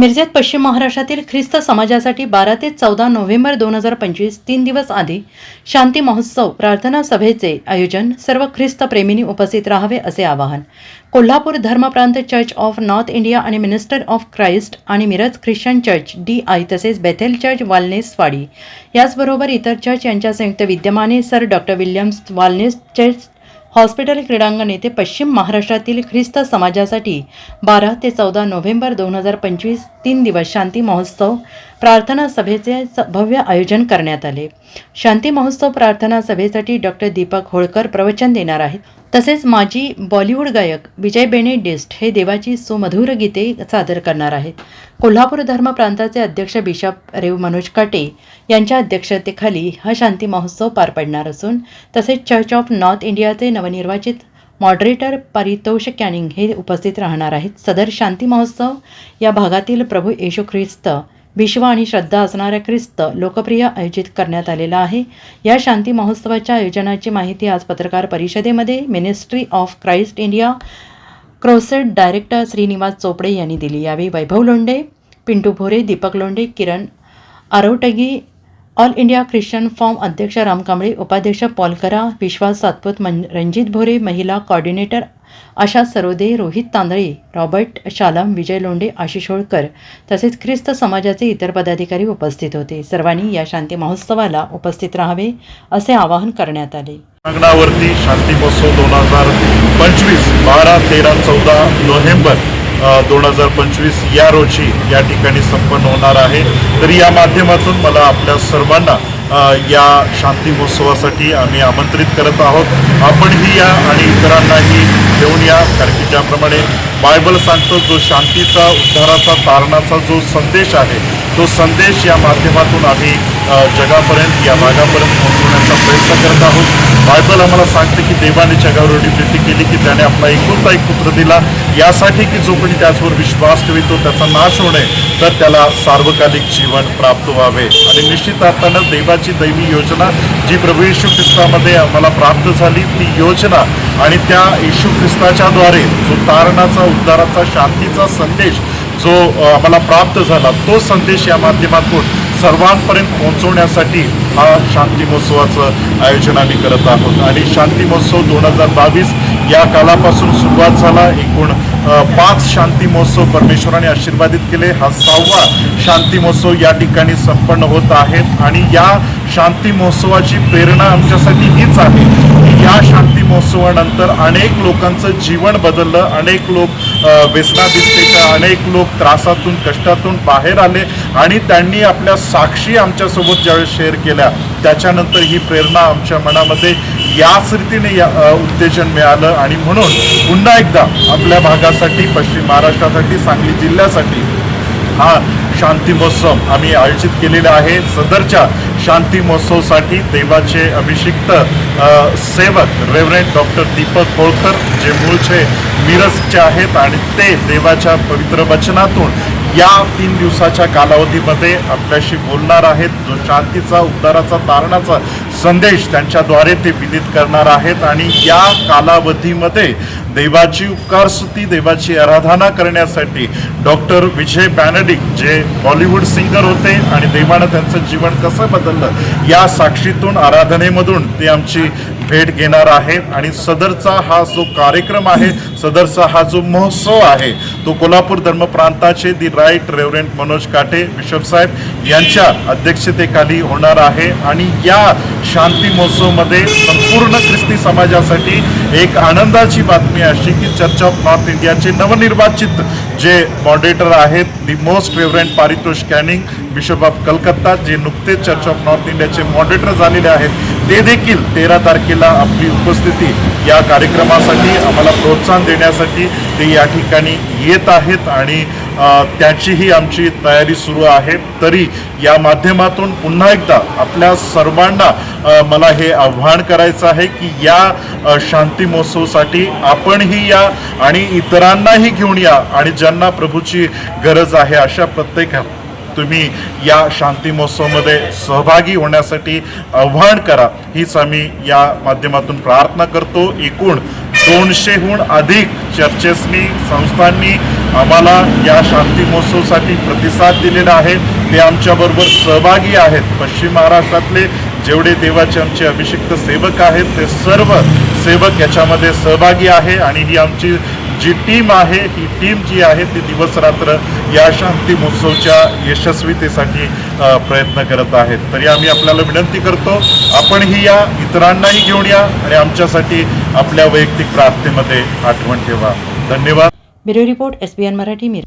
मिरजेत पश्चिम महाराष्ट्रातील ख्रिस्त समाजासाठी बारा ते चौदा नोव्हेंबर दोन हजार पंचवीस तीन दिवस आधी शांती महोत्सव प्रार्थना सभेचे आयोजन सर्व ख्रिस्त प्रेमींनी उपस्थित राहावे असे आवाहन. कोल्हापूर धर्मप्रांत चर्च ऑफ नॉर्थ इंडिया आणि मिनिस्टर ऑफ क्राइस्ट आणि Miraj Christian church D I तसेच बेथेल चर्च वालनेसवाडी. याचबरोबर इतर चर्च यांच्या संयुक्त विद्यमाने सर डॉक्टर विल्यम्स वालनेस चर्च हॉस्पिटल क्रीडांगण येथे पश्चिम महाराष्ट्रातील ख्रिस्त समाजासाठी बारा ते चौदा नोव्हेंबर दोन हजार पंचवीस तीन दिवस शांती महोत्सव प्रार्थना सभेचे स- भव्य आयोजन करण्यात आले. शांती महोत्सव प्रार्थना सभेसाठी डॉक्टर दीपक होळकर प्रवचन देणार आहेत. तसेच माजी बॉलिवूड गायक विजय बेनेडिस्ट हे देवाची सुमधुर गीते सादर करणार आहेत. कोल्हापूर धर्म प्रांताचे अध्यक्ष बिशप रेव मनोज काटे यांच्या अध्यक्षतेखाली हा शांती महोत्सव पार पडणार असून तसेच चर्च ऑफ नॉर्थ इंडियाचे नवनिर्वाचित मॉडरेटर पारितोष कॅनिंग हे उपस्थित राहणार आहेत. सदर शांती महोत्सव या भागातील प्रभू येशू ख्रिस्त विश्व आणि श्रद्धा असणाऱ्या ख्रिस्त लोकप्रिय आयोजित करण्यात आलेला आहे. या शांती महोत्सवाच्या आयोजनाची माहिती आज पत्रकार परिषदेमध्ये ministry of Christ India crusade director Shrinivas Chopde यांनी दिली. यावेळी Vaibhav Londhe Pintu Bhore Deepak Londhe Kiran Arotgi all India Christian forum अध्यक्ष राम कांबळे उपाध्यक्ष पॉलकरा विश्वास सातपुत मन रणजित भोरे महिला कॉर्डिनेटर आशा सरोदे रोहित तांदळे रॉबर्ट शालम विजय लोंडे आशिष होळकर तसेच ख्रिस्त समाजाचे इतर पदाधिकारी उपस्थित होते. सर्वांनी या शांती महोत्सवाला उपस्थित राहावे असे आवाहन करण्यात आले. अंगणावरती शांती महोत्सव दोन हजार पंचवीस बारा तेरा चौदा नोव्हेंबर दोन हजार पंचवीस या रोजी या ठिकाणी संपन्न होणार आहे. तर या माध्यमातून मला आपल्या सर्वांना या शांती महोत्सवासाठी आम्ही आमंत्रित करत आहोत. आपणही या आणि इतरांनाही घेऊन या कारण की ज्याप्रमाणे बायबल सांगतो जो शांतीचा उद्धाराचा तारणाचा जो संदेश आहे तो संदेश या माध्यमातून आम्ही जगापर्यंत या भागापर्यंत पोहोचवण्याचा प्रयत्न करत आहोत. बायबल आम्हाला सांगते की देवाने जगावर एवढी प्रीती केली की त्याने आपला एकुलता एक पुत्र दिला. यासाठी की जो कोणी त्याचवर विश्वास ठेवितो त्याचा नाश होणे तर त्याला सार्वकालिक जीवन प्राप्त व्हावे. आणि निश्चित अर्थानं देवाची दैवी योजना जी प्रभू येशू ख्रिस्तामध्ये आम्हाला प्राप्त झाली ती योजना आणि त्या येशू ख्रिस्ताच्याद्वारे जो तारणाचा उद्धाराचा शांतीचा संदेश जो आम्हाला प्राप्त झाला तो संदेश या माध्यमातून सर्वांपर्यंत पोहोचवण्यासाठी हा शांती महोत्सवाचं आयोजन आम्ही करत आहोत. आणि शांती महोत्सव दोन हजार बावीस या कालापासून सुरुवात झाला. एकूण पाच शांती महोत्सव परमेश्वराने आशीर्वादित केले. हा सहावा शांती महोत्सव या ठिकाणी संपन्न होत आहेत. आणि या शांती महोत्सवाची प्रेरणा आमच्यासाठी हीच आहे. या शांती महोत्सवानंतर अनेक लोकांचं जीवन बदललं. अनेक लोक अ, व्यसनाधिष्ठेच्या अनेक लोक त्रासातून कष्टातून बाहेर आले आणि त्यांनी आपल्या साक्षी आमच्यासोबत ज्यावेळेस शेअर केल्या त्याच्यानंतर ही प्रेरणा आमच्या मनामध्ये याच रीतीने या उत्तेजन मिळालं आणि म्हणून पुन्हा एकदा आपल्या भागासाठी पश्चिम महाराष्ट्रासाठी सांगली जिल्ह्यासाठी हा शांती महोत्सव आम्ही आयोजित केलेला आहे. सदरच्या शांती महोत्सवसाठी देवाचे अभिषिक्त सेवक रेव्हरेंट डॉक्टर दीपक होळकर जे मूळचे मिरजचे आहेत आणि ते देवाच्या पवित्र वचनातून या तीन दिवसाच्या कालावधीमध्ये आपल्याशी बोलणार आहेत. जो शांतीचा उद्धाराचा तारणाचा संदेश त्यांच्याद्वारे ते विदित करणार आहेत आणि या कालावधीमध्ये देवाची उपकारस्तुती देवाची आराधना करण्यासाठी डॉक्टर विजय बॅनडिक जे बॉलिवूड सिंगर होते आणि देवानं त्यांचं जीवन कसं बदललं या साक्षीतून आराधनेमधून ते आमची भेट घेणार आहेत आणि सदरचा हा जो कार्यक्रम आहे सदरचा हा जो महोत्सव आहे तो कोल्हापूर धर्म प्रांताचे दी राईट रेव्हरेंट मनोज काटे बिशप साहेब यांच्या अध्यक्षतेखाली होणार आहे. आणि या शांती महोत्सवमध्ये संपूर्ण ख्रिस्ती समाजासाठी एक आनंदाची बातमी अशी की चर्च ऑफ नॉर्थ इंडियाचे नवनिर्वाचित जे मॉडरेटर आहेत the most reverend Paritosh Canning bishop of Calcutta जे नुकतेच चर्च ऑफ नॉर्थ इंडियाचे मॉडरेटर झालेले आहेत ते देखील तेरा तारखेला आपली उपस्थिती या कार्यक्रमासाठी आम्हाला प्रोत्साहन देण्यासाठी ते या ठिकाणी येत आहेत आणि त्याचीही आमची तयारी सुरू आहे. तरी या माध्यमातून पुन्हा एकदा आपल्या सर्वांना मला हे आव्हान करायचं आहे की या शांती महोत्सवसाठी आपणही या आणि इतरांनाही घेऊन या आणि ज्यांना प्रभूची गरज आहे अशा प्रत्येक तुम्ही या शांती महोत्सवामध्ये सहभागी होण्यासाठी आव्हान करा. हीच आम्ही या माध्यमातून प्रार्थना करतो. एकूण दोनशेहून अधिक चर्चेसनी संस्थांनी आम्हाला या शांती महोत्सवसाठी प्रतिसाद दिलेला आहे. ते आमच्याबरोबर सहभागी आहेत. पश्चिम महाराष्ट्रातले जेवढे देवाचे आमचे अभिषिक्त सेवक आहेत ते सर्व सेवक याच्यामध्ये सहभागी आहे आणि ही आमची जी टीम आहे ही टीम जी आहे ती दिवस रात्र या शांती महोत्सवच्या यशस्वीतेसाठी प्रयत्न करत आहेत. तरी आम्ही आपल्याला विनंती करतो आपणही या इतरांनाही घेऊन या आणि आमच्यासाठी आपल्या वैयक्तिक प्रार्थनेमध्ये आठवण ठेवा. धन्यवाद. ब्युरो रिपोर्ट एस मराठी मिर